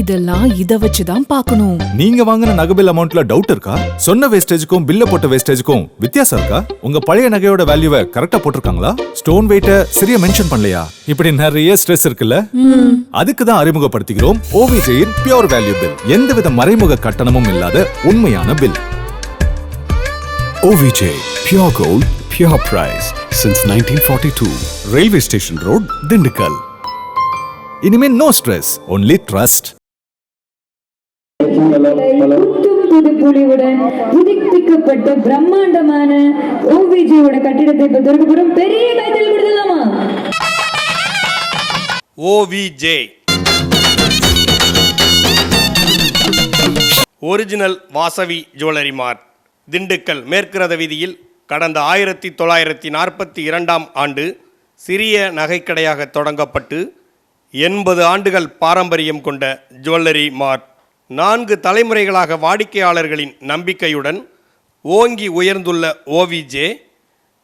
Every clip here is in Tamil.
இதெல்லாம் இத வச்சுதான் பார்க்கணும். நீங்க வாங்கின நகை பில் அமௌண்ட்ல டவுட் இருக்கா? சொன்ன வேஸ்டேஜுக்கும் பில்ல போட்ட வேஸ்டேஜுக்கும் வித்தியாசம் இருக்கா? உங்க பழைய நகையோட வேல்யூவை கரெக்டா போட்டிருக்காங்களா? ஸ்டோன் வெயிட்ட சரியா மென்ஷன் பண்ணலையா? இப்படி நிறைய ஸ்ட்ரெஸ் இருக்குல்ல? அதுக்கு தான் அறிமுகப்படுத்துகிறோம் ஓவிஜயின் பியோர் வேல்யூ பில் எந்தவித மறைமுக கட்டணமும் இல்லாத உண்மையான bill OVJ Pure Gold, Pure Price since 1942. Railway Station Road, Dindigul. இனிமே நோ ஸ்ட்ரெஸ் ஒன்லி ட்ரஸ்ட் புத்தும் புது பொலிவுடன் புதுப்பிக்கப்பட்ட பிரம்மாண்டமான ஓவிஜியோட கட்டிடத்தை இப்ப திறக்க போறோம். பெரிய கைத்தல் கொடுத்துலாமா OVJ original Vasavi jewellery mart Dindigul மேற்கு ரத வீதியில் கடந்த ஆயிரத்தி தொள்ளாயிரத்தி நாற்பத்தி இரண்டாம் ஆண்டு சிறிய நகைக்கடையாக தொடங்கப்பட்டு எண்பது ஆண்டுகள் பாரம்பரியம் கொண்ட ஜுவல்லரி மார்ட் நான்கு தலைமுறைகளாக வாடிக்கையாளர்களின் நம்பிக்கையுடன் ஓங்கி உயர்ந்துள்ள ஓவிஜே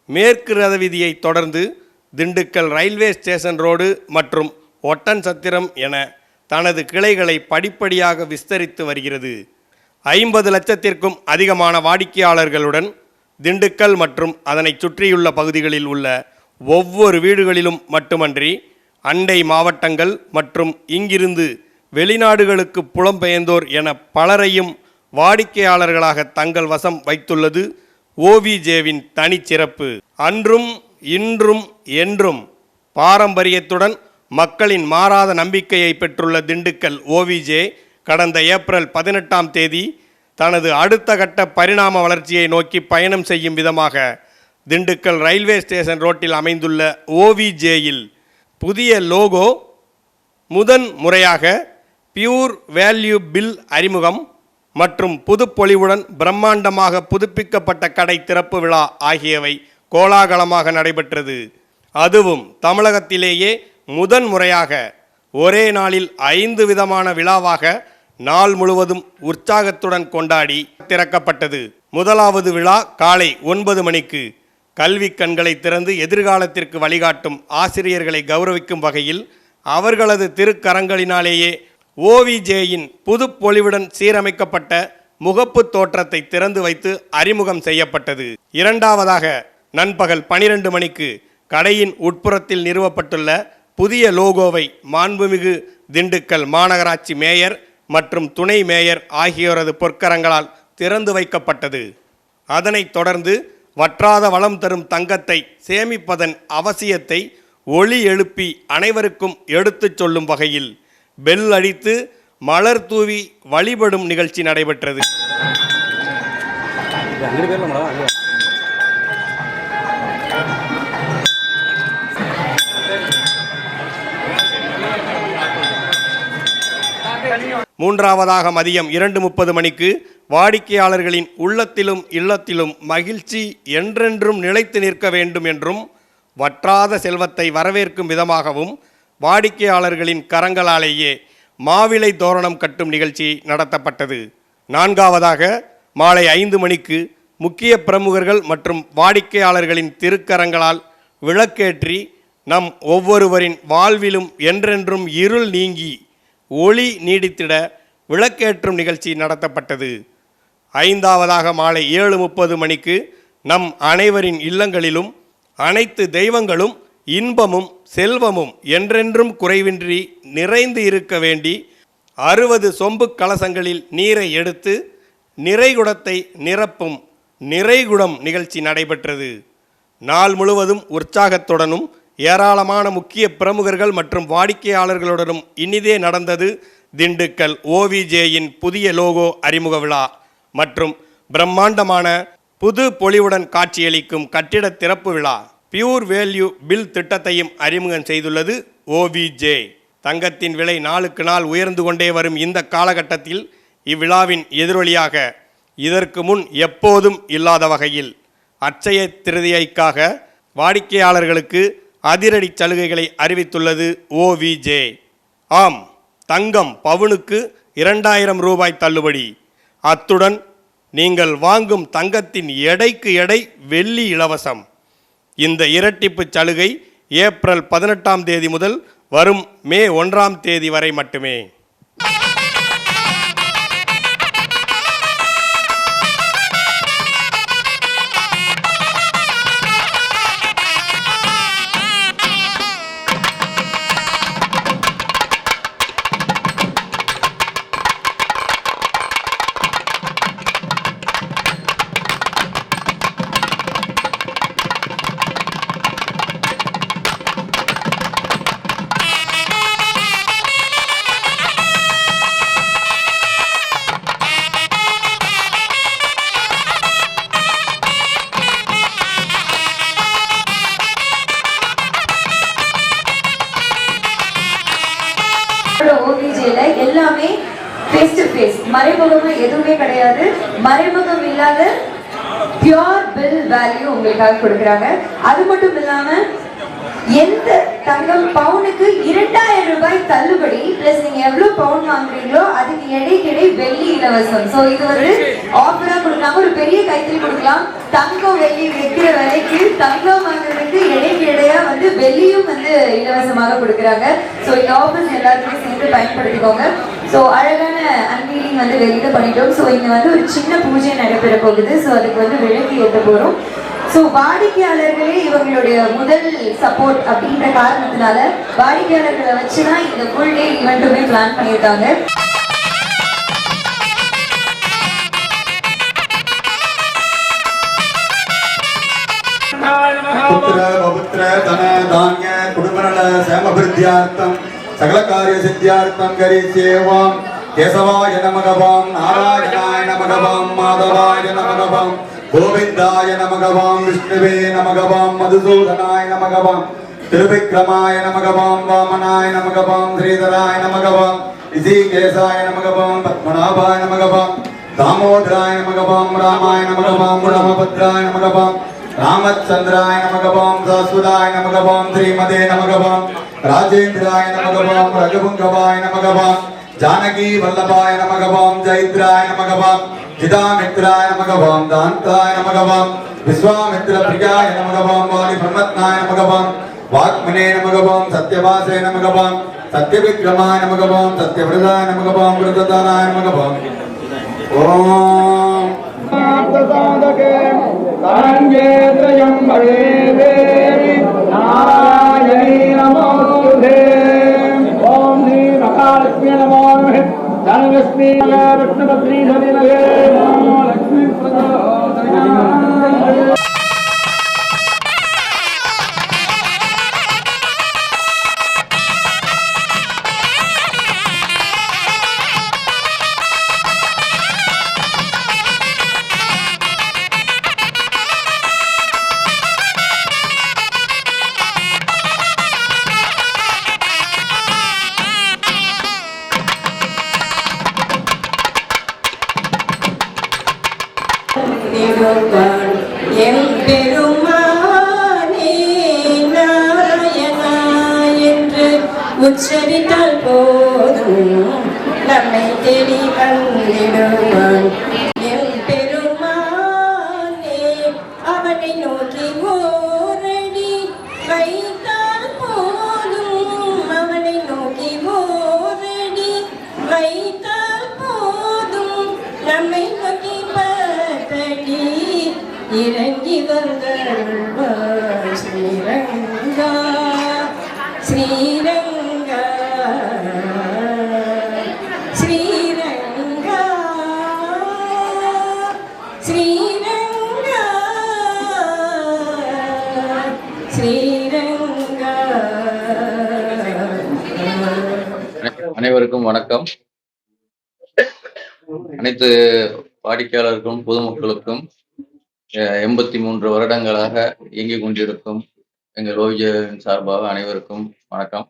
மேற்கு ரத தொடர்ந்து திண்டுக்கல் ரயில்வே ஸ்டேஷன் ரோடு மற்றும் ஒட்டன் சத்திரம் என தனது கிளைகளை படிப்படியாக விஸ்தரித்து வருகிறது. ஐம்பது லட்சத்திற்கும் அதிகமான வாடிக்கையாளர்களுடன் திண்டுக்கல் மற்றும் அதனை சுற்றியுள்ள பகுதிகளில் உள்ள ஒவ்வொரு வீடுகளிலும் மட்டுமன்றி அண்டை மாவட்டங்கள் மற்றும் இங்கிருந்து வெளிநாடுகளுக்கு புலம்பெயர்ந்தோர் என பலரையும் வாடிக்கையாளர்களாக தங்கள் வசம் வைத்துள்ளது ஓவிஜேவின் தனிச்சிறப்பு. அன்றும் இன்றும் என்றும் பாரம்பரியத்துடன் மக்களின் மாறாத நம்பிக்கையை பெற்றுள்ள திண்டுக்கல் ஓவிஜே கடந்த ஏப்ரல் பதினெட்டாம் தேதி தனது அடுத்த கட்ட பரிணாம வளர்ச்சியை நோக்கி பயணம் செய்யும் விதமாக திண்டுக்கல் ரயில்வே ஸ்டேஷன் ரோட்டில் அமைந்துள்ள ஓவிஜேயில் புதிய லோகோ முதன் முறையாக பியூர் வேல்யூ பில் அறிமுகம் மற்றும் புதுப்பொலிவுடன் பிரம்மாண்டமாக புதுப்பிக்கப்பட்ட கடை திறப்பு விழா ஆகியவை கோலாகலமாக நடைபெற்றது. அதுவும் தமிழகத்திலேயே முதன் முறையாக ஒரே நாளில் ஐந்து விதமான விழாவாக நாள் முழுவதும் உற்சாகத்துடன் கொண்டாடி திறக்கப்பட்டது. முதலாவது விழா காலை ஒன்பது மணிக்கு கல்வி கண்களை திறந்து எதிர்காலத்திற்கு வழிகாட்டும் ஆசிரியர்களை கௌரவிக்கும் வகையில் அவர்களது திருக்கரங்களினாலேயே ஓவிஜேயின் புதுப்பொலிவுடன் சீரமைக்கப்பட்ட முகப்பு தோற்றத்தை திறந்து வைத்து அறிமுகம் செய்யப்பட்டது. இரண்டாவதாக நண்பகல் பனிரெண்டு மணிக்கு கடையின் உட்புறத்தில் நிறுவப்பட்டுள்ள புதிய லோகோவை மாண்புமிகு திண்டுக்கல் மாநகராட்சி மேயர் மற்றும் துணை மேயர் ஆகியோரது பொற்கரங்களால் திறந்து வைக்கப்பட்டது. அதனைத் தொடர்ந்து வற்றாத வளம் தரும் தங்கத்தை சேமிப்பதன் அவசியத்தை ஒளி எழுப்பி அனைவருக்கும் எடுத்துச் சொல்லும் வகையில் பெல் அடித்து மலர் தூவி வழிபடும் நிகழ்ச்சி நடைபெற்றது. மூன்றாவதாக மதியம் இரண்டு முப்பது மணிக்கு வாடிக்கையாளர்களின் உள்ளத்திலும் இல்லத்திலும் மகிழ்ச்சி என்றென்றும் நிலைத்து நிற்க வேண்டும் என்றும் வற்றாத செல்வத்தை வரவேற்கும் விதமாகவும் வாடிக்கையாளர்களின் கரங்களாலேயே மாவிலை தோரணம் கட்டும் நிகழ்ச்சி நடத்தப்பட்டது. நான்காவதாக மாலை ஐந்து மணிக்கு முக்கிய பிரமுகர்கள் மற்றும் வாடிக்கையாளர்களின் திருக்கரங்களால் விளக்கேற்றி நம் ஒவ்வொருவரின் வாழ்விலும் என்றென்றும் இருள் நீங்கி ஒளி நீடித்திட விளக்கேற்றும் நிகழ்ச்சி நடத்தப்பட்டது. ஐந்தாவதாக மாலை ஏழு முப்பது மணிக்கு நம் அனைவரின் இல்லங்களிலும் அனைத்து தெய்வங்களும் இன்பமும் செல்வமும் என்றென்றும் குறைவின்றி நிறைந்து இருக்க வேண்டி அறுபது சொம்பு கலசங்களில் நீரை எடுத்து நிறைகுடத்தை நிரப்பும் நிறைகுடம் நிகழ்ச்சி நடைபெற்றது. நாள் முழுவதும் உற்சாகத்துடனும் ஏராளமான முக்கிய பிரமுகர்கள் மற்றும் வாடிக்கையாளர்களுடனும் இனிதே நடந்தது திண்டுக்கல் ஓவிஜேயின் புதிய லோகோ அறிமுக விழா மற்றும் பிரம்மாண்டமான புது பொலிவுடன் காட்சியளிக்கும் கட்டிட திறப்பு விழா. பியூர் வேல்யூ பில் திட்டத்தையும் அறிமுகம் செய்துள்ளது ஓவிஜே தங்கத்தின் விலை நாளுக்கு நாள் உயர்ந்து கொண்டே வரும் இந்த காலகட்டத்தில் இவ்விழாவின் எதிரொலியாக இதற்கு முன் எப்போதும் இல்லாத வகையில் அட்சய திருதியைக்காக வாடிக்கையாளர்களுக்கு அதிரடி சலுகைகளை அறிவித்துள்ளது ஓவிஜே ஆம் தங்கம் பவுனுக்கு இரண்டாயிரம் ரூபாய் தள்ளுபடி. அத்துடன் நீங்கள் வாங்கும் தங்கத்தின் எடைக்கு எடை வெள்ளி இலவசம். இந்த இரட்டிப்பு சலுகை ஏப்ரல் பதினெட்டாம் தேதி முதல் வரும் மே ஒன்றாம் தேதி வரை மட்டுமே. கொடுக்குறாங்க. அது மட்டும் இல்லாம எந்த தங்கம் பவுனுக்கு இரண்டாயிரம் ரூபாய் தள்ளுபடி பிளஸ் நீங்க எவ்வளவு பவுன் வாங்குறீங்களோ அதுக்கு எடைக்கு வெள்ளி இலவசம். சோ இது ஒரு ஆஃபரா கொடுக்கலாம் ஒரு பெரிய கைத்தறி கொடுக்கலாம். தங்கம் வெள்ளி விற்கிற விலைக்கு தங்கம் வாங்குறதுக்கு எடைக்கு வந்து வெள்ளியும் வந்து இலவசமாக கொடுக்குறாங்க. சோ இந்த ஆஃபர்ஸ் எல்லாருமே சேர்ந்து பயன்படுத்திக்கோங்க. ஸோ அழகான அன்வீலிங் வந்து வெளியில பண்ணிட்டோம். ஸோ இங்க வந்து ஒரு சின்ன பூஜை நடைபெற போகுது. ஸோ அதுக்கு வந்து விளக்கு ஏற்ற போறோம். ஸோ வாடிக்கையாளர்களே இவங்களுடைய முதல் சப்போர்ட் அப்படின்ற காரணத்தினால வாடிக்கையாளர்களை வச்சு தான் இந்த ஃபுல் டே ஈவெண்ட்டுமே பிளான் பண்ணியிருக்காங்க. புத்திர பபுத்திர தன தானிய குடும்பநல சேமபிருத்தியார்த்தம் சகல காரிய சித்தியார்த்தம் கரி சேவாம் கேசவாய நமகவாம் நாராயணாய நமகவாம் மாதவாய நமகவாம் गोविन्दाय नमः वां विष्णुवे नमः वां मधुसूदनाय नमः वां त्रिविक्रमाय नमः वां वामनाय नमः वां श्रीधराय नमः वां ऋषिकेशाय नमः वां पद्मनाभाय नमः वां दामोदराय नमः वां रामाय नमः वां रामभद्राय नमः वां रामचंद्राय नमगवाम शाश्वताय नमगवाम श्रीमते नमगवाम राजेंद्राय नमगवाम रघुपुंगवाय नमगवाम जानकी वल्लभाय नमगवाम जयद्राय హితామిత్రాయ నమగవాం దాంతాయ నమగవాం విశ్వామిత్ర ప్రియాయ నమగవాం వాణి బ్రహ్మత్నాయ నమగవాం వాక్మనే నమగవాం సత్యవాసే నమగవాం సత్యవిక్రమాయ నమగవాం సత్యవ్రతాయ నమగవాం వృతదానాయ నమగవాం ఓం సాధకే తాంగే త్రయం భవే దేవి నారాయణీ ధనలక్ష్మీ రత్నపత్ని లక్ష్మీ அனைவருக்கும் வணக்கம். அனைத்து வாடிக்கையாளருக்கும் பொதுமக்களுக்கும் எண்பத்தி மூன்று வருடங்களாக இயங்கிக் கொண்டிருக்கும் எங்கள் ஓவியரின் சார்பாக அனைவருக்கும் வணக்கம்.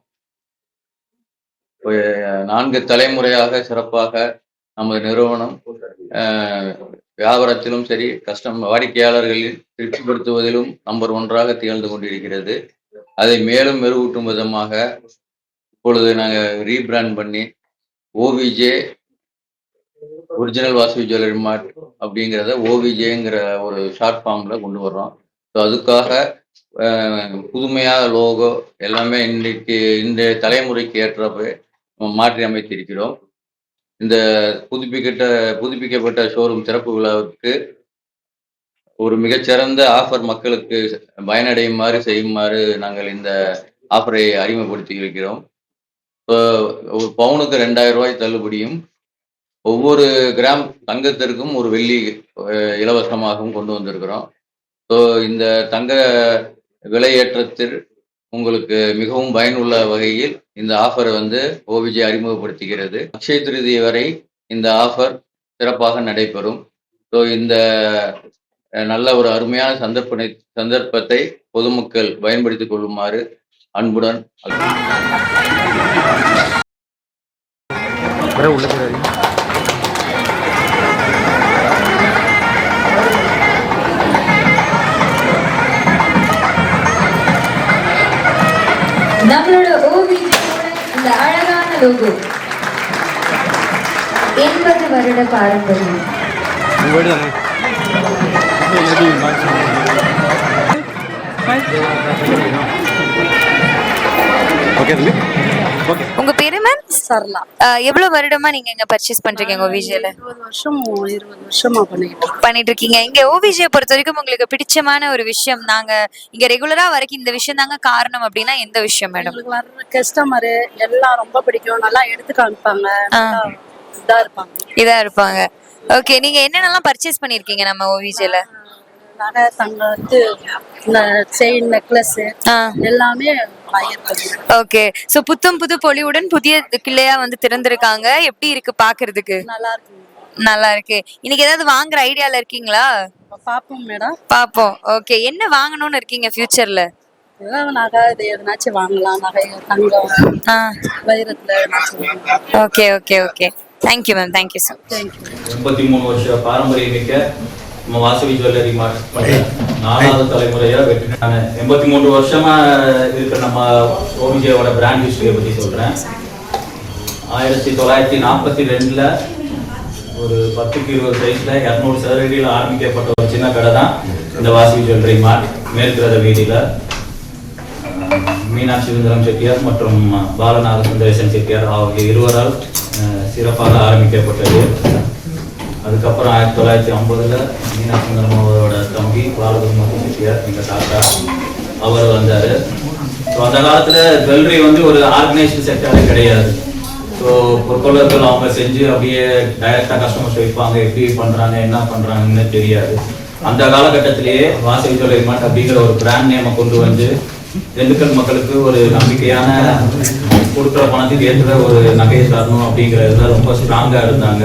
நான்கு தலைமுறையாக சிறப்பாக நமது நிறுவனம் வியாபாரத்திலும் சரி கஷ்டம் வாடிக்கையாளர்களில் திருப்திப்படுத்துவதிலும் நம்பர் ஒன்றாக திகழ்ந்து கொண்டிருக்கிறது. அதை மேலும் மெருகூட்டும் விதமாக இப்பொழுது நாங்கள் ரீபிராண்ட் பண்ணி OVJ original Vasavi jewellery mart அப்படிங்கிறத ஓவிஜேங்கிற ஒரு ஷார்ட் ஃபார்மில் கொண்டு வர்றோம். ஸோ அதுக்காக புதுமையாக லோகோ எல்லாமே இன்றைக்கு இந்த தலைமுறைக்கு ஏற்றப்ப மாற்றி அமைத்திருக்கிறோம் இந்த புதுப்பிக்கிட்ட புதுப்பிக்கப்பட்ட ஷோரூம் திறப்பு விழாவுக்கு ஒரு மிகச்சிறந்த ஆஃபர் மக்களுக்கு பயனடையுமாறு செய்யுமாறு நாங்கள் இந்த ஆஃபரை அறிமுகப்படுத்தி இருக்கிறோம். ஒரு பவுனுக்கு ரெண்டாயிரம் ரூபாய் தள்ளுபடியும் ஒவ்வொரு கிராம் தங்கத்திற்கும் ஒரு வெள்ளி இலவசமாகவும் கொண்டு வந்திருக்கிறோம். ஸோ இந்த தங்க விலையேற்றத்தில் உங்களுக்கு மிகவும் பயனுள்ள வகையில் இந்த ஆஃபரை வந்து ஓவிஜி அறிமுகப்படுத்துகிறது. அக்ஷய திருதி வரை இந்த ஆஃபர் சிறப்பாக நடைபெறும். ஸோ இந்த நல்ல ஒரு அருமையான சந்தர்ப்பனை சந்தர்ப்பத்தை பொதுமக்கள் பயன்படுத்திக் கொள்ளுமாறு அன்புடன் நம்மளோட ஓவியோட இந்த அழகான லோகோ எண்பது வருட பாரம்பரியம். உங்க பேரு மேம் சரளா. எவ்வளவு வருடமா நீங்க இங்க பர்ச்சேஸ் பண்றீங்க உங்க ஓவிஜியில இருபது வருஷம் இருபது வருஷமா இருக்கேன். பண்ணிட்டு இருக்கீங்க இங்க ஓவிஜியை பொறுத்த வரைக்கும் உங்களுக்கு பிடிச்சமான ஒரு விஷயம் நாங்க இங்க ரெகுலரா வரைக்கும் இந்த விஷயம் தாங்க காரணம் அப்படின்னா எந்த விஷயம் மேடம் எங்களுக்கு வர்ற கஸ்டமரு எல்லாம் ரொம்ப பிடிக்கும். நல்லா எடுத்து காமிப்பாங்க. இதா இருப்பாங்க. இதா இருப்பாங்க. ஓகே நீங்க என்னென்னலாம் பர்ச்சேஸ் பண்ணிருக்கீங்க நம்ம ஓவிஜியில நகை தங்க இது இந்த செயின் நெக்லஸ் எல்லாமே ஓகே. சோ புத்தம் புது பொலிவுடன் புதிய கிளையா வந்து திறந்திருக்காங்க. எப்படி இருக்கு பாக்குறதுக்கு? நல்லா இருக்கு. நல்லா இருக்கு. இன்னைக்கு ஏதாவது வாங்குற ஐடியால இருக்கீங்களா? பாப்போம் மேடம். பாப்போம். ஓகே. என்ன வாங்கணும்னு இருக்கீங்க ஃபியூச்சர்ல நகை இது எதுனாச்சும் வாங்கலாம். நகை தங்கம் வைரத்துல okay okay okay. Thank you ma'am thank you sir thank you எண்பத்தி மூணு வருஷ பாரம்பரியம் மிக்க நம்ம வாசவி ஜுவல்லரி நாலாவது தலைமுறையா வெற்றி எண்பத்தி மூன்று வருஷமா இருக்கிற நம்ம ஓவிஜியோட பிராண்ட் ஹிஸ்டரியை பத்தி சொல்றேன். ஆயிரத்தி தொள்ளாயிரத்தி நாற்பத்தி ரெண்டுல ஒரு பத்துக்கு இருபது சைஸ்ல இரநூறு சதுரடியில் ஆரம்பிக்கப்பட்ட ஒரு சின்ன கடை தான் இந்த வாசவி ஜுவல்லரி மார்ட் மேற்கிறத வீதியில மீனாட்சி சுந்தரம் செட்டியார் மற்றும் பாலநாத சுந்தரேசன் செட்டியார் ஆகிய இருவரால் சிறப்பாக ஆரம்பிக்கப்பட்டது. அதுக்கப்புறம் ஆயிரத்தி தொள்ளாயிரத்தி ஐம்பதுல மீனாட்சி சுந்தரம் அவரோட தம்பி பாலகுருமூர்த்தி செட்டியார் எங்கள் தாத்தா அவர் வந்தார். ஸோ அந்த காலத்தில் ஜுவல்லரி வந்து ஒரு ஆர்கனைஸ்டு செக்டரே கிடையாது. ஸோ பொற்கொள்ளர்கள் அவங்க செஞ்சு அப்படியே டைரக்டாக கஸ்டமர்ஸ் வைப்பாங்க. எப்படி பண்ணுறாங்க என்ன பண்ணுறாங்கன்னு தெரியாது. அந்த காலகட்டத்திலேயே வாசவி ஜுவல்லரி மாட் அப்படிங்கிற ஒரு பிராண்ட் நேமை கொண்டு வந்து திண்டுக்கல் மக்களுக்கு ஒரு நம்பிக்கையான கொடுக்குற பணத்துக்கு ஏற்ற ஒரு நகையை தரணும் அப்படிங்கிறதுல ரொம்ப ஸ்ட்ராங்காக இருந்தாங்க.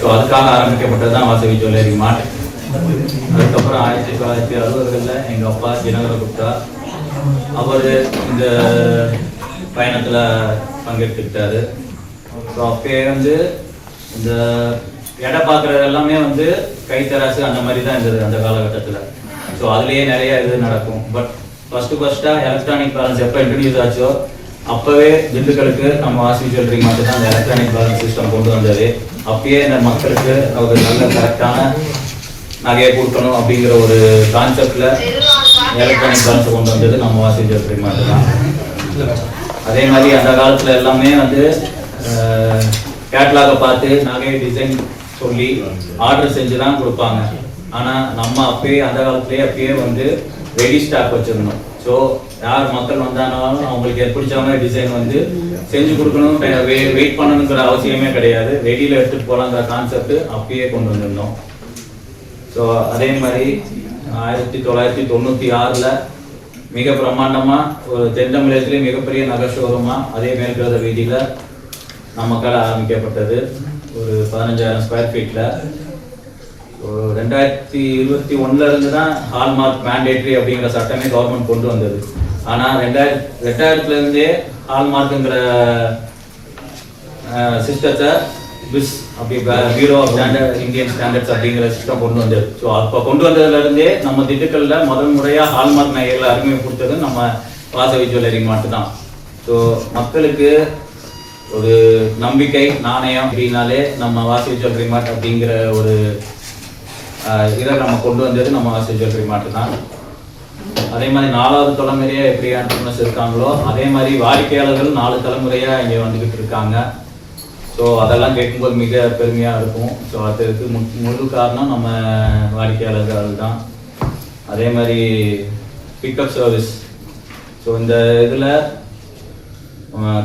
ஸோ அதுக்காக ஆரம்பிக்கப்பட்டது தான் வாசவி ஜுவல்லரி மார்ட். அதுக்கப்புறம் ஆயிரத்தி தொள்ளாயிரத்தி அறுபதுகளில் எங்கள் அப்பா தினகர குப்தா அவர் இந்த பயணத்தில் பங்கெடுத்துக்கிட்டாரு. ஸோ அப்பயே வந்து இந்த இடம் பார்க்குறது எல்லாமே வந்து கைத்தராசு அந்த மாதிரி தான் இருந்தது அந்த காலகட்டத்தில். ஸோ அதுலேயே நிறைய இது நடக்கும். பட் ஃபஸ்ட்டு ஃபஸ்ட்டாக எலக்ட்ரானிக் பேலன்ஸ் எப்போ இன்ட்ரடியூஸ் ஆச்சோ அப்போவே திண்டுக்கலுக்கு நம்ம வாசி ஜுவல்லரி மட்டும் தான் அந்த எலக்ட்ரானிக் பேலன்ஸ் சிஸ்டம் கொண்டு வந்தது. அப்பயே இந்த மக்களுக்கு ஒரு நல்ல கரெக்டான நகையை கொடுக்கணும் அப்படிங்கிற ஒரு கான்செப்டில் எலக்ட்ரானிக் பேலன்ஸை கொண்டு வந்தது நம்ம வாசி ஜுவல்லரி மட்டும் தான் அதே மாதிரி அந்த காலத்தில் எல்லாமே வந்து கேட்லாக பார்த்து நகையை டிசைன் சொல்லி ஆர்டர் செஞ்சு தான் கொடுப்பாங்க. ஆனால் நம்ம அப்பயே அந்த காலத்துலேயே அப்பயே வந்து ரெடி ஸ்டாக் வச்சுருந்தோம். ஸோ யார் மக்கள் வந்தாலும் அவங்களுக்கு பிடிச்ச மாதிரி டிசைன் வந்து செஞ்சு கொடுக்கணும். வெயிட் பண்ணணுங்கிற அவசியமே கிடையாது. வெளியில் எடுத்துகிட்டு போகலாங்கிற கான்செப்ட் அப்பயே கொண்டு வந்திருந்தோம் ஸோ அதே மாதிரி ஆயிரத்தி தொள்ளாயிரத்தி தொண்ணூற்றி ஆறில் மிக பிரம்மாண்டமாக ஒரு தென் தமிழகத்திலே மிகப்பெரிய நகை ஷோரூமாக அதே மேற்கிறத வீதியில் நம்ம கடை ஆரம்பிக்கப்பட்டது. ஒரு பதினஞ்சாயிரம் ஸ்கொயர் ஃபீட்டில் ரெண்டாயிரத்தி இருபத்தி ஒண்ணுல இருந்து தான் ஹால்மார்க் மேண்டேட்ரி அப்படிங்கிற சட்டமே கவர்மெண்ட் கொண்டு வந்தது. ஆனால் ரெண்டாயிரத்தி ரெண்டாயிரத்துல இருந்தே ஹால்மார்க்குங்கிற சிஸ்டத்தை பிஸ் அப்படி bureau of standard Indian standards அப்படிங்கிற சிஸ்டம் கொண்டு வந்தது. ஸோ அப்போ கொண்டு வந்ததுல இருந்தே நம்ம திண்டுக்கல்ல முதல் முறையாக ஹால்மார்க் நகைகளை அறிமுகப்படுத்தது நம்ம வாசவி ஜுவல்லரி மட்டும் தான் ஸோ மக்களுக்கு ஒரு நம்பிக்கை நாணயம் அப்படின்னாலே நம்ம வாசவி ஜுவல்லரி மார்ட் அப்படிங்கிற ஒரு இதை நம்ம கொண்டு வந்தது நம்ம வாசவி மாட்டு தான் அதே மாதிரி நாலாவது தலைமுறையா எப்படி ஆண்டர்பிரினர்ஸ் இருக்காங்களோ அதே மாதிரி வாடிக்கையாளர்கள் நாலு தலைமுறையா இங்க வந்துகிட்டு இருக்காங்க. ஸோ அதெல்லாம் கேட்கும்போது மிக பெருமையா இருக்கும். ஸோ அதுக்கு மு- முழு காரணம் நம்ம வாடிக்கையாளர்கள் தான். அதே மாதிரி பிக்கப் சர்வீஸ் ஸோ இந்த இதில்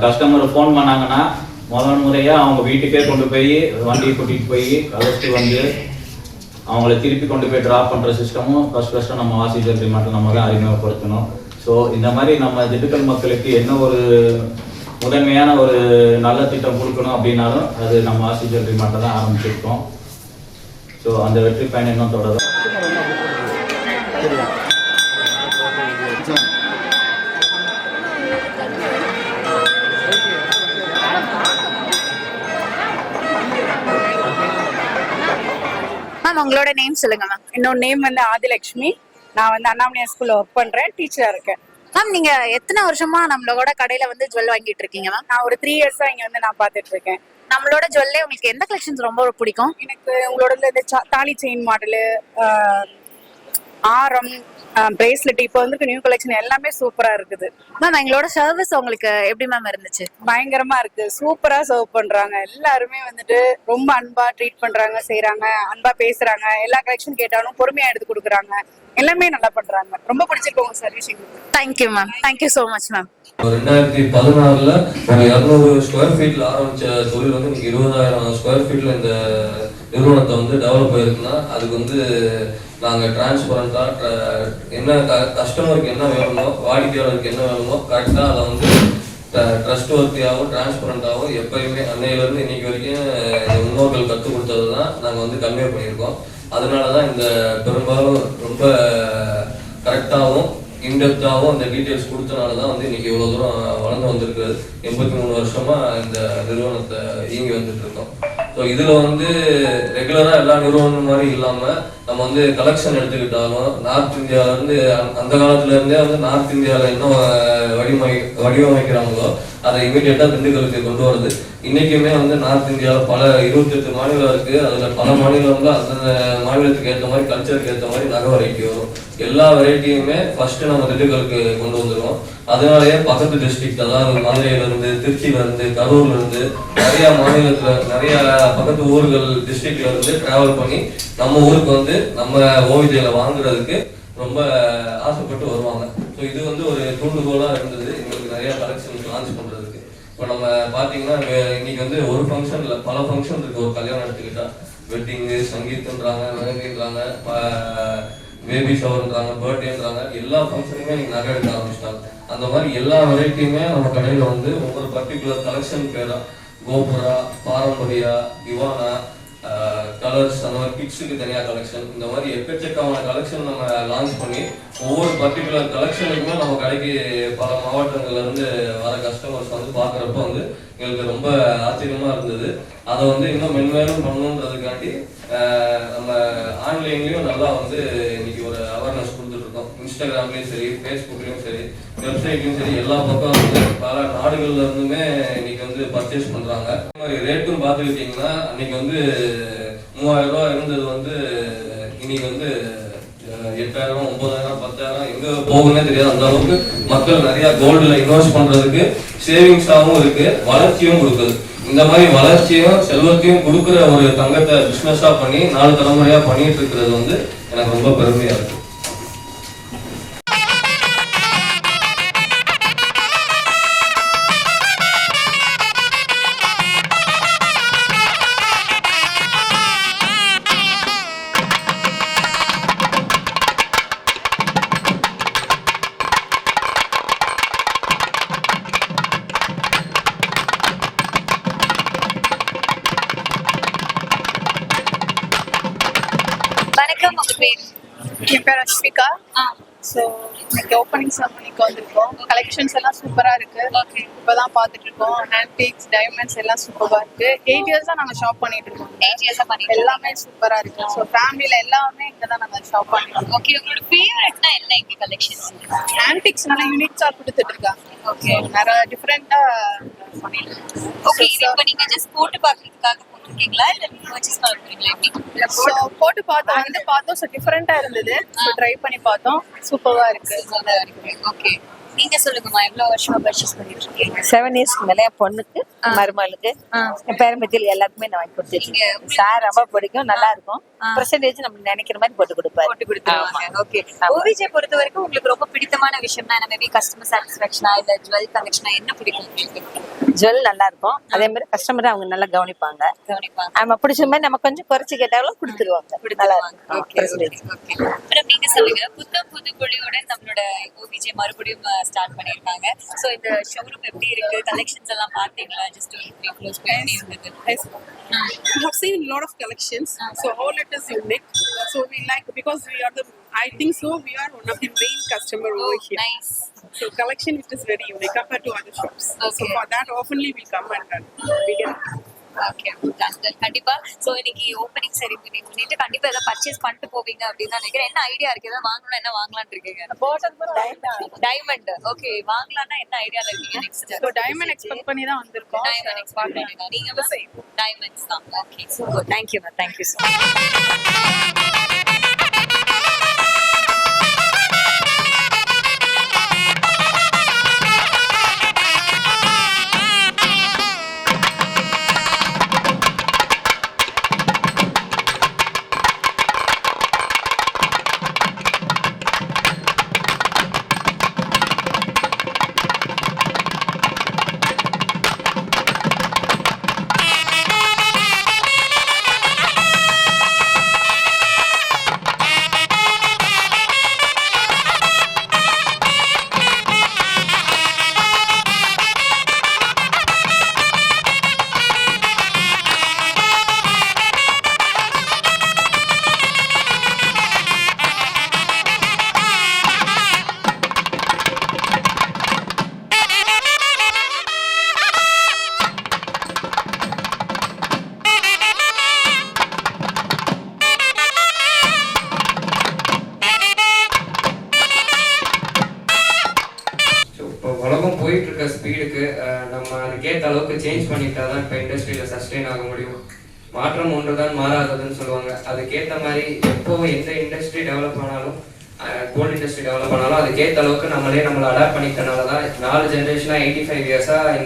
கஸ்டமர் ஃபோன் பண்ணாங்கன்னா முதல் முறையாக அவங்க வீட்டுக்கே கொண்டு போய் வண்டியை கூட்டிகிட்டு போய் கழிச்சிட்டு வந்து அவங்கள திருப்பி கொண்டு போய் ட்ராப் பண்ணுற சிஸ்டமும் ஃபர்ஸ்ட் ஃபஸ்ட்டு நம்ம ஆசிரியர் ஜுவல்லரி மட்டும் நம்ம தான் அறிமுகப்படுத்தணும். ஸோ இந்த மாதிரி நம்ம திண்டுக்கல் மக்களுக்கு என்ன ஒரு முதன்மையான ஒரு நல்ல திட்டம் கொடுக்கணும் அப்படின்னாலும் அது நம்ம ஆசிரியர் ஜுவல்லரி மட்டும் தான் ஆரம்பிச்சிருக்கோம். ஸோ அந்த வெற்றி பயணம் இன்னும் தொடரும். உங்களோட நேம் சொல்லுங்க மேம் என்னோட நேம் வந்து ஆதிலட்சுமி. நான் வந்து அண்ணாமலையார் ஸ்கூல்ல ஒர்க் பண்றேன் டீச்சரா இருக்கேன். மேம் நீங்க எத்தனை வருஷமா நம்மளோட கடையில வந்து ஜுவல் வாங்கிட்டு இருக்கீங்க மேம் நான் ஒரு த்ரீ இயர்ஸா இங்க வந்து நான் பார்த்துட்டு இருக்கேன். நம்மளோட ஜுவல்லே உங்களுக்கு எந்த கலெக்ஷன்ஸ் ரொம்ப பிடிக்கும்? எனக்கு உங்களோட இந்த தாலி செயின் மாடலு ஆரம் பிரேஸ்லெட் இப்போ வந்து நியூ கலெக்ஷன் எல்லாமே சூப்பரா இருக்குது. மேம் எங்களோட சர்வீஸ் உங்களுக்கு எப்படி மேம் இருந்துச்சு? பயங்கரமா இருக்கு. சூப்பரா சர்வ் பண்றாங்க. எல்லாருமே வந்துட்டு ரொம்ப அன்பா ட்ரீட் பண்றாங்க செய்றாங்க அன்பா பேசுறாங்க. எல்லா கலெக்ஷன் கேட்டாலும் பொறுமையா எடுத்து கொடுக்குறாங்க. எல்லாமே நல்லா பண்றாங்க. ரொம்ப பிடிச்சிருக்கு உங்க service thank you ma'am thank you so much ma'am ரெண்டாயிரத்தி பதினாறுல ஒரு இரநூறு ஸ்கொயர் ஃபீட்ல ஆரம்பிச்ச தொழில் வந்து இன்னைக்கு இருபதாயிரம் ஸ்கொயர் ஃபீட்ல இந்த நிறுவனத்தை வந்து டெவலப் ஆயிருக்குன்னா அதுக்கு வந்து நாங்கள் டிரான்ஸ்பரண்ட்டாக என்ன க கஸ்டமருக்கு என்ன வேணுமோ வாடிக்கையாளருக்கு என்ன வேணுமோ கரெக்டாக அதை வந்து ட்ரஸ்ட் ஒர்த்தியாகவும் டிரான்ஸ்பரண்ட்டாகவும் எப்பயுமே அன்னையிலேருந்து இன்னைக்கு வரைக்கும் முன்னோர்கள் கற்றுக் கொடுத்தது தான் நாங்கள் வந்து கன்வே பண்ணியிருக்கோம். அதனால தான் இந்த பெரும்பாலும் ரொம்ப கரெக்டாகவும் இன்டெப்த்தாகவும் அந்த டீட்டெயில்ஸ் கொடுத்தனால தான் வந்து இன்னைக்கு இவ்வளோ தூரம் வளர்ந்து வந்திருக்கிறது. எண்பத்தி மூணு வருஷமா இந்த நிறுவனத்தை இயங்கி வந்துட்டு இருக்கோம். ஸோ இதில் வந்து ரெகுலராக எல்லா நிறுவனம் மாதிரி இல்லாமல் நம்ம வந்து கலெக்ஷன் எடுத்துக்கிட்டாலும் நார்த் இந்தியாவிலேருந்து அந்த காலத்துல இருந்தே வந்து நார்த் இந்தியாவில் என்ன வடிவமை வடிவமைக்கிறாங்களோ அதை இமீடியட்டாக திண்டுக்கலுக்கு கொண்டு வருது இன்றைக்குமே வந்து நார்த் இந்தியாவில் பல இருபத்தெட்டு மாநிலம் இருக்குது அதில் பல மாநிலம்ல அந்தந்த மாநிலத்துக்கு ஏற்ற மாதிரி கல்ச்சருக்கு ஏற்ற மாதிரி நகை வெரைட்டி வரும் எல்லா வெரைட்டியுமே ஃபஸ்ட்டு நம்ம திண்டுக்கலுக்கு கொண்டு வந்துருவோம் அதனாலயே பக்கத்து டிஸ்ட்ரிக்ட் அதாவது மதுரையில இருந்து திருச்சியில இருந்து கரூர்ல இருந்து நிறைய மாநிலத்துல நிறைய பக்கத்து ஊர்கள் டிஸ்ட்ரிக்ட்ல இருந்து டிராவல் பண்ணி நம்ம ஊருக்கு வந்து நம்ம ஓவியங்களை வாங்குறதுக்கு ரொம்ப ஆசைப்பட்டு வருவாங்க. ஸோ இது வந்து ஒரு தூண்டுகோலா இருந்தது. எங்களுக்கு நிறைய கலெக்ஷன் லான்ச் பண்றதுக்கு. இப்போ நம்ம பாத்தீங்கன்னா இன்னைக்கு வந்து ஒரு ஃபங்க்ஷன்ல பல ஃபங்க்ஷன் இருக்கு. ஒரு கல்யாணம் எடுத்துக்கிட்டா. வெட்டிங்கு சங்கீத்துன்றாங்க மெஹந்தின்றாங்க பேபி ஷவர்ன்றாங்க பர்த்டேன்றாங்க எல்லா ஃபங்க்ஷனுமே நீங்கள் நகை எடுக்க ஆரம்பிச்சிட்டாங்க. அந்த மாதிரி எல்லா வெரைட்டியுமே நம்ம கடையில் வந்து ஒவ்வொரு பர்டிகுலர் கலெக்ஷன் பேரா கோபுரா பாரம்பரியா திவானா கலர்ஸ் அந்த மாதிரி கிட்ஸுக்கு தனியாக கலெக்ஷன் இந்த மாதிரி எக்கச்சக்கமான கலெக்ஷன் நம்ம லான்ச் பண்ணி ஒவ்வொரு பர்டிகுலர் கலெக்ஷனுக்குமே நம்ம கடைக்கு பல மாவட்டங்கள்ல இருந்து வர கஸ்டமர்ஸ் வந்து பார்க்குறப்ப வந்து எங்களுக்கு ரொம்ப ஆச்சரியமா இருந்தது. அதை வந்து இன்னும் மென்மேலும் பண்ணணுன்றதுக்காண்டி நம்ம ஆன்லைன்லயும் நல்லா வந்து இன்னைக்கு ஒரு அவேர்னஸ் கொடுத்துட்டு இருக்கோம் இன்ஸ்டாகிராம்லயும் சரி ஃபேஸ்புக்லயும் சரி வெப்சைட்லயும் சரி எல்லா பக்கம் வந்து பல நாடுகள்ல இருந்துமே இன்னைக்கு வந்து பர்ச்சேஸ் பண்றாங்க. மாதிரி ரேட்டும் பார்த்துக்கிட்டீங்கன்னா அன்னைக்கு வந்து மூவாயிரம் ரூபாய் இருந்தது வந்து இன்னைக்கு வந்து எட்டாயிரம் ஒன்பதாயிரம் பத்தாயிரம் எங்க போகுன்னே தெரியாது அந்த அளவுக்கு மக்கள் நிறைய கோல்டுல இன்வெஸ்ட் பண்றதுக்கு சேவிங்ஸாகவும் இருக்கு வளர்ச்சியும் கொடுக்குது. இந்த மாதிரி வளர்ச்சியும் செல்வத்தையும் கொடுக்குற ஒரு தங்கத்தை பிஸ்னஸா பண்ணி நாலு தலைமுறையா பண்ணிட்டு இருக்கிறது வந்து எனக்கு ரொம்ப பெருமையா இருக்கு. பார்த்துட்டு இருக்கோம் ஆன்டிக்ஸ் டைமண்ட்ஸ் எல்லாம் சூப்பரா இருக்கு. எயிட் இயர்ஸ் தான் நாங்க ஷாப் பண்ணிட்டு இருக்கோம் எயிட் இயர்ஸா பண்ணிட்டு எல்லாமே சூப்பரா இருக்கு. ஸோ ஃபேமிலியில எல்லாமே இங்க தான் நாங்க ஷாப் பண்ணிட்டு இருக்கோம் ஓகே உங்களோட ஃபேவரட்னா என்ன இங்க கலெக்ஷன்ஸ் ஆன்டிக்ஸ் நல்லா யூனிக்ஸா கொடுத்துட்டு இருக்காங்க ஓகே நிறைய டிஃப்ரெண்டா பண்ணிட்டு இருக்கோம் ஓகே இப்போ நீங்க ஜஸ்ட் போட்டு பார்க்கிறதுக்காக போட்டிருக்கீங்களா? இல்ல பர்ச்சேஸ் பண்ண போறீங்களா எப்படி? ஸோ போட்டு பார்த்தோம். வந்து பார்த்தோம். ஸோ டிஃப்ரெண்டா இருந்தது. ஸோ ட்ரை பண்ணி பார்த்தோம். சூப்பரா இருக்கு. ஓகே நீங்க சொல்லுங்கம்மா எவ்வளவு வருஷமா பர்ச்சேஸ் பண்ணிட்டு இருக்கீங்க செவன் இயர்ஸ்க்கு மேல என் பொண்ணுக்கு மருமகளுக்கு என் பேரம்பத்தியில் எல்லாருக்குமே நான் வாங்கி கொடுத்துருக்கேன் சார் ரொம்ப பிடிக்கும் நல்லா இருக்கும். பர்சன்டேஜ் நம்ம நினைக்கிற மாதிரி போட்டு கொடுப்பாரு. போட்டு கொடுத்துருவாங்க ஓகே ஓவிஜே பொறுத்த வரைக்கும் உங்களுக்கு ரொம்ப பிடித்தமான விஷயம்னா என்ன மேபி கஸ்டமர் சாட்டிஸ்ஃபேக்ஷனா இல்ல ஜுவல் கலெக்ஷனா என்ன பிடிக்கும் உங்களுக்கு? ஜுவல் நல்லா இருக்கும். அதே மாதிரி கஸ்டமர் அவங்க நல்லா கவனிப்பாங்க. கவனிப்பாங்க. நம்ம பிடிச்ச மாதிரி நம்ம கொஞ்சம் குறைச்சு கேட்டாலும் கொடுத்துருவாங்க. நல்லா இருக்கும். Okay percentage. ஓகே மேடம் நீங்க சொல்லுங்க புத்தம் புது பொழியோட நம்மளோட ஓவிஜே மறுபடியும் ஸ்டார்ட் பண்ணிருக்காங்க சோ இந்த ஷோரூம் எப்படி இருக்கு கலெக்ஷன்ஸ் எல்லாம் பாத்தீங்களா ஜஸ்ட் ஒரு த்ரீ க்ளோஸ் பண்ணி இருந்தது We have seen a lot of collections, so all it is unique. So we like because we are the, I think so. We are one of the main customer over here. Nice So collection it is very unique compared to other shops. So Okay. for that, oftenly we come and uh, we get. Okay கண்டிப்பா. சோ இன்னைக்கு ஓப்பனிங் செரிமனி முன்னிட்டு கண்டிப்பா ஏதாவது பர்ச்சேஸ் பண்ணிட்டு போவீங்க அப்படின்னு நினைக்கிறேன். என்ன ஐடியா இருக்கு? ஏதாவது வாங்கணும் என்ன வாங்கலாம்னு இருக்கீங்க? டைமண்ட் ஓகே வாங்கலாம்னா என்ன ஐடியால இருக்கீங்க நெக்ஸ்ட் ஸோ டைமண்ட் எக்ஸ்பெக்ட் பண்ணி தான் வந்திருக்கோம். டைமண்ட் எக்ஸ்பெக்ட் பண்ணுங்க நீங்க டைமண்ட்ஸ் தான். Okay super thank you ma'am thank you so much so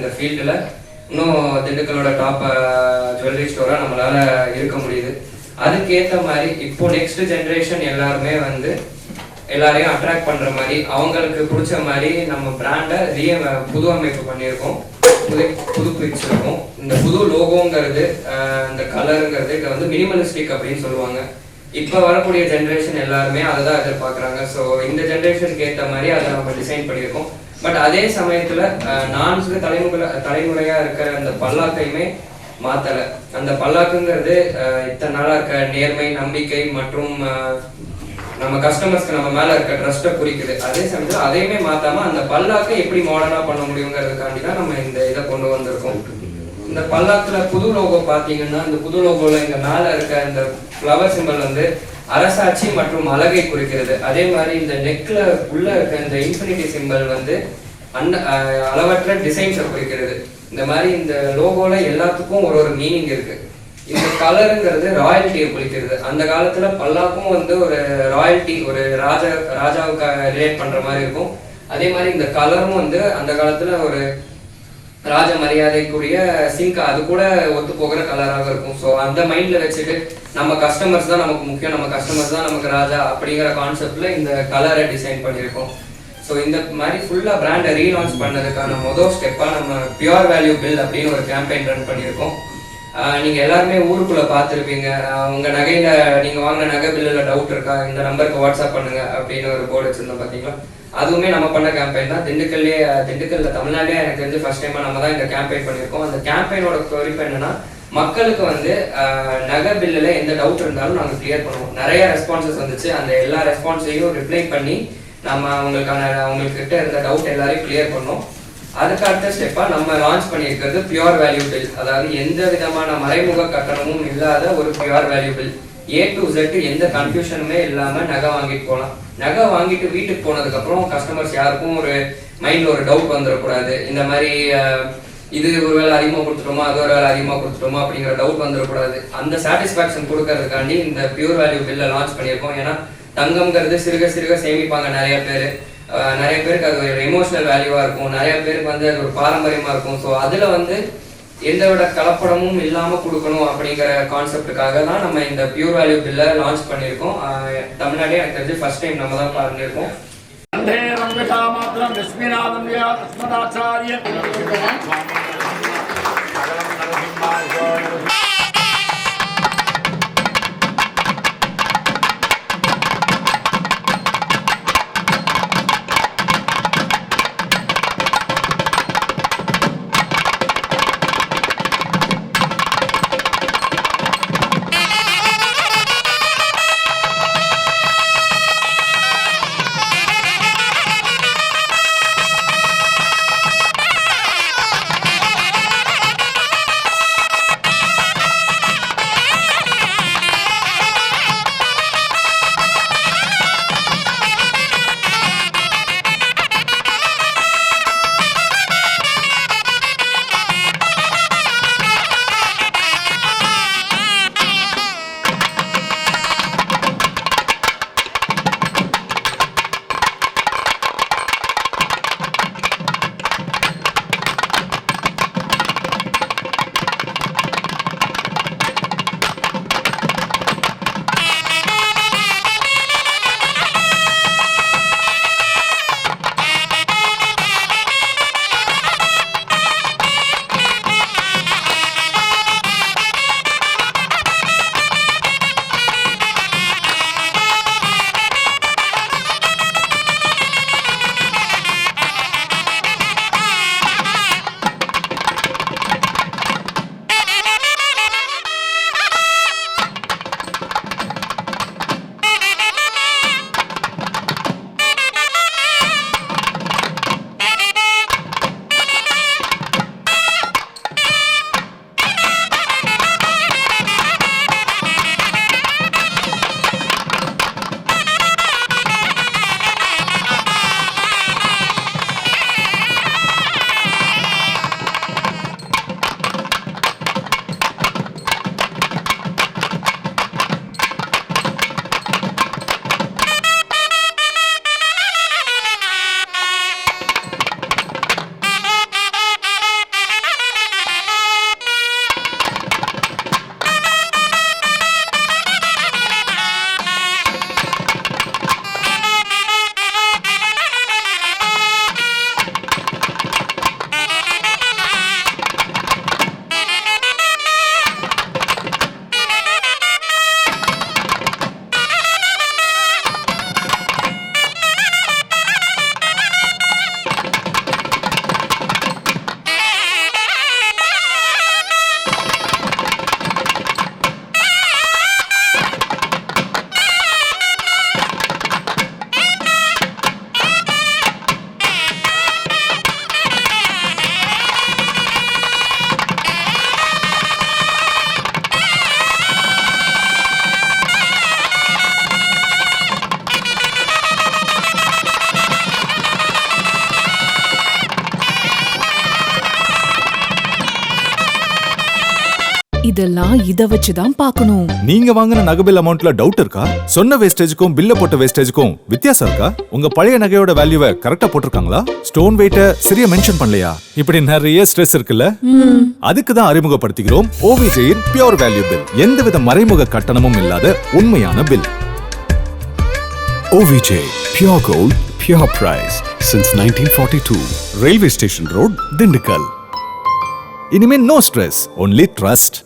இந்த ஃபீல்டில் இன்னும் திண்டுக்கலோட டாப் ஜுவல்லரி ஸ்டோராக நம்மளால இருக்க முடியுது. அதுக்கேற்ற மாதிரி இப்போ நெக்ஸ்ட் ஜென்ரேஷன் எல்லாருமே வந்து எல்லாரையும் அட்ராக்ட் பண்ணுற மாதிரி அவங்களுக்கு பிடிச்ச மாதிரி நம்ம பிராண்டை ரீ புது அமைப்பு பண்ணியிருக்கோம். புது புது புதுப்பிச்சிருக்கோம் இந்த புது லோகோங்கிறது இந்த கலருங்கிறது இதை வந்து மினிமலிஸ்டிக் அப்படின்னு சொல்லுவாங்க. இப்போ வரக்கூடிய ஜென்ரேஷன் எல்லாருமே அதை தான் எதிர்பார்க்குறாங்க. ஸோ இந்த ஜென்ரேஷனுக்கு ஏற்ற மாதிரி அதை நம்ம டிசைன் பண்ணியிருக்கோம். பட் அதே சமயத்தில் நான்கு தலைமுறை தலைமுறையாக இருக்கிற அந்த பல்லாக்கையுமே மாத்தலை. அந்த பல்லாக்குங்கிறது ஆஹ் இத்தனை நாளாக இருக்க நேர்மை நம்பிக்கை மற்றும் ஆஹ் நம்ம கஸ்டமர்ஸ்க்கு நம்ம மேல இருக்க ட்ரஸ்ட்டை குறிக்குது. அதே சமயத்தில் அதையுமே மாத்தாம அந்த பல்லாக்கை எப்படி மாடர்னா பண்ண முடியுங்கிறதுக்காண்டி தான் நம்ம இந்த இதை கொண்டு வந்திருக்கோம். இந்த பல்லாக்குல புது லோகோ பாத்தீங்கன்னா இந்த புது லோகோல இந்த மேல இருக்க இந்த ஃப்ளவர் சிம்பிள் வந்து அரசாட்சி மற்றும் அழகை குறிக்கிறது. அதே மாதிரி இந்த நெக்ல உள்ள இருக்க இந்த இன்ஃபினிட்டி சிம்பல் வந்து அன்ன அளவற்ற டிசைன்ஸை குறிக்கிறது. இந்த மாதிரி இந்த லோகோல எல்லாத்துக்கும் ஒரு ஒரு மீனிங் இருக்கு. இந்த கலருங்கிறது ராயல்ட்டியை குறிக்கிறது. அந்த காலத்துல பல்லாக்கும் வந்து ஒரு ராயல்ட்டி ஒரு ராஜா ராஜாவுக்கு ரிலேட் பண்ற மாதிரி இருக்கும். அதே மாதிரி இந்த கலரும் வந்து அந்த காலத்துல ஒரு ராஜ மரியாதைக்குரிய சிங்க் அது கூட ஒத்து போகிற கலராக இருக்கும். ஸோ அந்த மைண்ட்ல வச்சுட்டு நம்ம கஸ்டமர்ஸ் தான் நமக்கு முக்கியம். நம்ம கஸ்டமர்ஸ் தான் நமக்கு ராஜா அப்படிங்கிற கான்செப்ட்ல இந்த கலரை டிசைன் பண்ணியிருக்கோம். ஸோ இந்த மாதிரி ஃபுல்லாக பிராண்டை ரீலான்ச் பண்ணதுக்கான மொதல் ஸ்டெப்பாக நம்ம பியூர் வேல்யூ பில் அப்படின்னு ஒரு கேம்பெயின் ரன் பண்ணியிருக்கோம். நீங்கள் எல்லாருமே ஊருக்குள்ளே பார்த்துருப்பீங்க. உங்கள் நகையில் நீங்கள் வாங்கின நகை பில்லில் டவுட் இருக்கா? இந்த நம்பருக்கு வாட்ஸ்அப் பண்ணுங்க அப்படின்னு ஒரு போர்டு வச்சுருந்தோம் பார்த்தீங்களா அதுவுமே நம்ம பண்ண கேம்பெயின் தான். திண்டுக்கல்லே திண்டுக்கல்ல தமிழ்நாட்டிலே எனக்கு தெரிஞ்சு ஃபர்ஸ்ட் டைமாக நம்ம தான் இந்த கேம்பெயின் பண்ணியிருக்கோம். அந்த கேம்பெயினோட குறிப்பு என்னன்னா மக்களுக்கு வந்து நகை பில்லில் எந்த டவுட் இருந்தாலும் நாங்கள் கிளியர் பண்ணுவோம். நிறைய ரெஸ்பான்சஸ் வந்துச்சு. அந்த எல்லா ரெஸ்பான்ஸையும் ரிப்ளை பண்ணி நம்ம அவங்களுக்கான அவங்களுக்கு இருந்த டவுட் எல்லாரையும் கிளியர் பண்ணோம். அதுக்கு அடுத்த ஸ்டெப்பா நம்ம லான்ச் பண்ணியிருக்கிறது பியூர் வேல்யூ பில் அதாவது எந்த விதமான மறைமுக கட்டணமும் இல்லாத ஒரு pure value bill A to Z எந்த கன்ஃபியூஷனுமே இல்லாம நகை வாங்கிட்டு போகலாம் நகை வாங்கிட்டு வீட்டுக்கு போனதுக்கு அப்புறம் கஸ்டமர்ஸ் யாருக்கும் ஒரு மைண்ட்ல ஒரு டவுட் வந்துடக்கூடாது இந்த மாதிரி இது ஒரு வேலை அதிகமாக கொடுத்துட்டோமா அது ஒரு வேலை அதிகமாக கொடுத்துட்டோமா அப்படிங்கிற டவுட் வந்துடக்கூடாது அந்த சாட்டிஸ்ஃபேக்ஷன் கொடுக்கறதுக்காண்டி இந்த பியூர் வேல்யூ பில்லை லான்ச் பண்ணியிருக்கோம். ஏன்னா தங்கம்ங்கிறது சிறுக சிறுக சேமிப்பாங்க நிறைய பேர். நிறைய பேருக்கு அது ஒரு எமோஷனல் வேல்யூவாக இருக்கும். நிறைய பேருக்கு வந்து அது ஒரு பாரம்பரியமாக இருக்கும். ஸோ அதில் வந்து எந்த விட கலப்படமும் இல்லாமல் கொடுக்கணும் அப்படிங்கிற கான்செப்டுக்காக தான் நம்ம இந்த பியூர் வேல்யூ பில்லை லான்ச் பண்ணியிருக்கோம். தமிழ்நாடே எனக்கு தெரிஞ்சு ஃபர்ஸ்ட் டைம் நம்ம தான் பண்ணியிருக்கோம். லட்சுமிநாதன் இத வச்சு தான் பார்க்கணும். நீங்க வாங்கின நகை பில் அமௌண்ட்ல டவுட் இருக்கா? சொன்ன வேஸ்டேஜுக்கும் பில்ல போட்ட வேஸ்டேஜுக்கும் வித்தியாசம் இருக்கா? உங்க பழைய நகையோட வேல்யூவை கரெக்டா போட்டிருக்காங்களா? ஸ்டோன் வெயிட்ட சரியா மென்ஷன் பண்ணலையா? இப்படி நிறைய ஸ்ட்ரெஸ் இருக்குல்ல? அதுக்கு தான் அறிமுகப்படுத்துகிறோம் ஓவிஜேயின் பியோர் வேல்யூ பில் எந்தவித மறைமுக கட்டணமும் இல்லாத உண்மையான bill OVJ pure gold pure price since nineteen forty two railway station road Dindigul இனிமே நோ ஸ்ட்ரெஸ் ஒன்லி ட்ரஸ்ட்